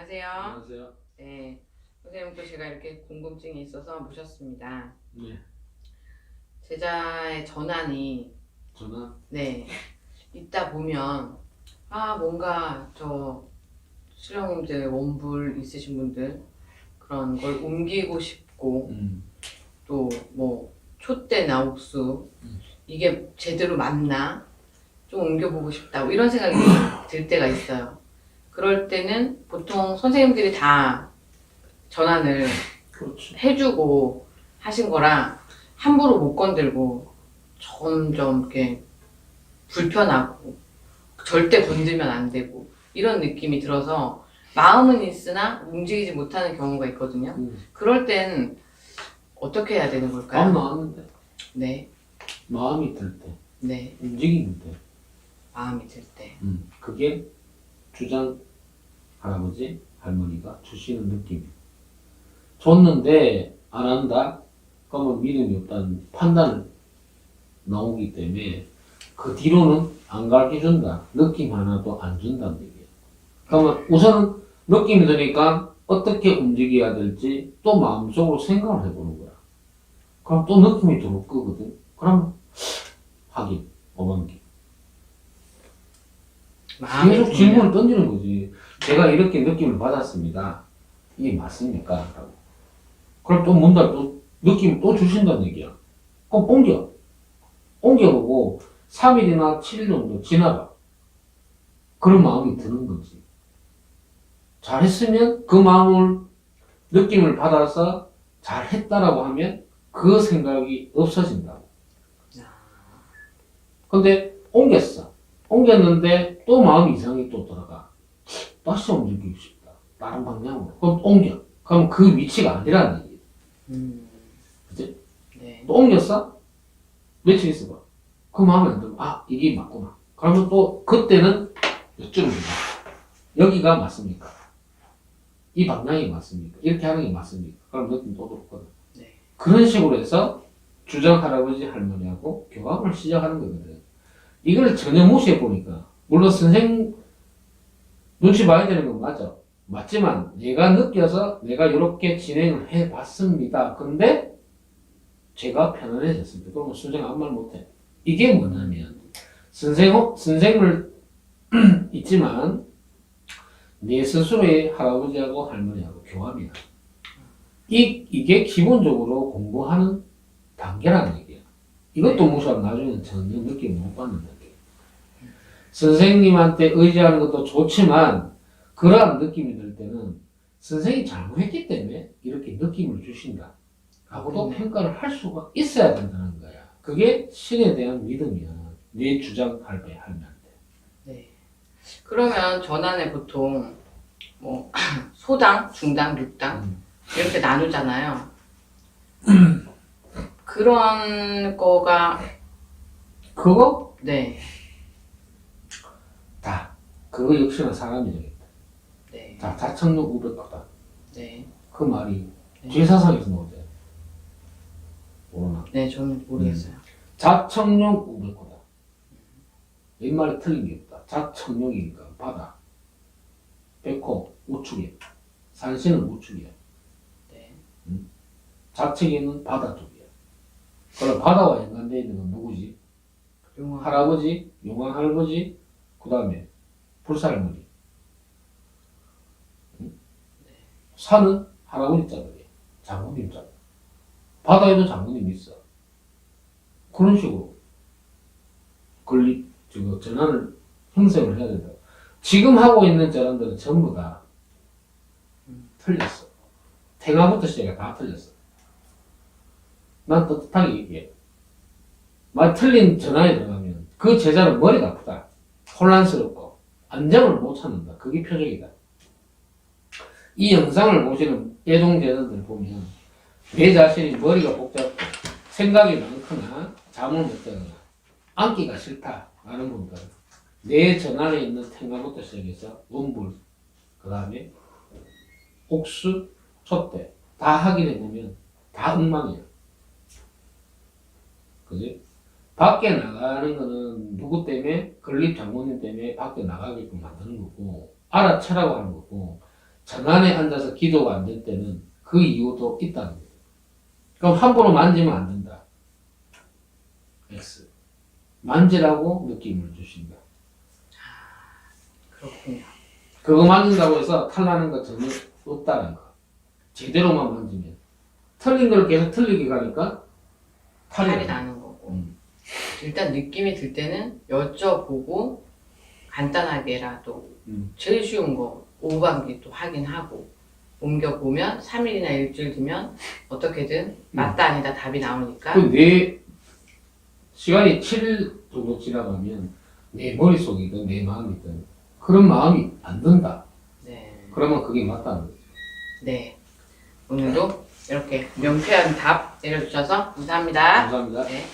안녕하세요. 안녕하세요. 네. 선생님 또 제가 이렇게 궁금증이 있어서 모셨습니다. 네. 제자의 전환이 전화. 네 있다 보면 아 뭔가 저 수령님들 원불 있으신 분들 그런 걸 옮기고 싶고 음. 또 뭐 촛대 나 옥수 음. 이게 제대로 맞나 좀 옮겨보고 싶다 뭐 이런 생각이 들 때가 있어요. 그럴 때는 보통 선생님들이 다 전환을 그렇죠. 해주고 하신 거라 함부로 못 건들고 점점 이렇게 불편하고 절대 건들면 안 되고 이런 느낌이 들어서 마음은 있으나 움직이지 못하는 경우가 있거든요. 음. 그럴 땐 어떻게 해야 되는 마음 걸까요? 나왔는데 네, 마음이 들 때, 네, 움직이는 때, 마음이 들 때. 음. 그게 주장 할아버지 할머니가 주시는 느낌. 줬는데 안 한다. 그러면 믿음이 없다는 판단을 나오기 때문에 그 뒤로는 안 가르쳐 준다. 느낌 하나도 안 준다는 얘기예요. 그러면 우선은 느낌이 드니까 어떻게 움직여야 될지 또 마음속으로 생각을 해보는 거야. 그럼 또 느낌이 들어올 거거든. 그럼 확인. 마음이 계속 질문을 던지는 거지. 제가 이렇게 느낌을 받았습니다. 이게 맞습니까? 라고. 그럼 또 뭔가 또 느낌 또 주신다는 얘기야. 그럼 옮겨. 옮겨보고 3일이나 7일 정도 지나가. 그런 마음이 드는 거지. 잘했으면 그 마음을, 느낌을 받아서 잘했다라고 하면 그 생각이 없어진다고. 근데 옮겼어. 옮겼는데 또 마음이 이상이 또 들어가. 다시 움직이고 싶다. 다른 방향으로. 그럼 옮겨. 그럼 그 위치가 아니라는 얘기야. 음. 그치? 네. 또 옮겼어? 며칠 있어봐. 그 마음에 안 들면, 아, 이게 맞구나. 그러면 또, 그때는 거야. 여기가 맞습니까? 이 방향이 맞습니까? 이렇게 하는 게 맞습니까? 그럼 느낌 또 들었거든. 네. 그런 식으로 해서 주장 할아버지 할머니하고 교감을 시작하는 거거든. 이걸 전혀 무시해 보니까, 물론 선생 눈치 봐야 되는 건 맞아. 맞지만, 내가 느껴서 내가 이렇게 진행을 해 봤습니다. 근데, 제가 편안해졌습니다. 그러면 수정 아무 말 못해. 이게 뭐냐면, 선생, 선생을 있지만, 내 스스로의 할아버지하고 할머니하고 교감이야. 이, 이게 기본적으로 공부하는 단계라는 얘기야. 이것도 무시하면 나중에는 전혀 느낌 못 받는다. 선생님한테 의지하는 것도 좋지만, 그러한 느낌이 들 때는 선생님이 잘못했기 때문에 이렇게 느낌을 주신다. 라고도 네. 평가를 할 수가 있어야 된다는 거야. 그게 신에 대한 믿음이야. 내 주장할 때 할매한테. 네. 그러면 전환에 보통 뭐 소당, 중당, 육당 음. 이렇게 나누잖아요. 그런 거가 그거 네, 다. 그거 역시나 사람이 되겠다. 네, 자, 자청록 우백거다. 네, 그 말이 네. 제사상에서 나오대. 모르나? 네, 저는 모르겠어요. 자청룡 우백거다. 옛말에 틀린 게 없다. 자청룡이니까 바다. 백호 우측에. 산신은 우측이야. 네, 좌측에는 바다 쪽이야. 그럼 바다와 연관되어 있는 건 누구지? 용화, 할아버지, 용왕 할아버지, 그 다음에. 응? 산은 할아버지 자들이야. 장모님 자들. 바다에도 장모님 있어. 그런 식으로 권리, 지금 전환을 형성을 해야 된다. 지금 하고 있는 전환들은 전부 다 틀렸어. 태가부터 시작해 다 틀렸어. 난 떳떳하게 얘기해. 말 틀린 전화에 들어가면 그 제자는 머리가 아프다. 혼란스럽고 안정을 못 찾는다. 그게 표적이다. 이 영상을 보시는 예종제자들 보면 내 자신이 머리가 복잡고 생각이 많거나 잠을 못 자거나 앉기가 싫다 라는 분들 내 전안에 있는 생각부터 시작해서 원불 그 다음에 옥수, 촛대 다 확인해 보면 다 엉망이야. 그지? 밖에 나가는 거는 누구 때문에? 건립 장모님 때문에 밖에 나가게끔 만드는 거고, 알아채라고 하는 거고, 전환에 앉아서 기도가 안 될 때는 그 이유도 있다는 거예요. 그럼 함부로 만지면 안 된다. X. 만지라고 느낌을 주신다. 그렇군요. 그거 만진다고 해서 탈나는 거 전혀 없다는 거. 제대로만 만지면. 틀린 걸 계속 틀리게 가니까 탈이 탈이 나. 나는. 일단 느낌이 들 때는 여쭤보고 간단하게라도 음. 제일 쉬운 거 오감기도 하긴 하고 옮겨보면 3일이나 일주일 뒤면 어떻게든 맞다 아니다 답이 나오니까 그내 시간이 7일 정도 지나가면 내 머릿속이든 내 마음이든 그런 마음이 안 든다. 네. 그러면 그게 맞다는 거죠. 네. 오늘도 이렇게 명쾌한 답 내려주셔서 감사합니다. 감사합니다. 네.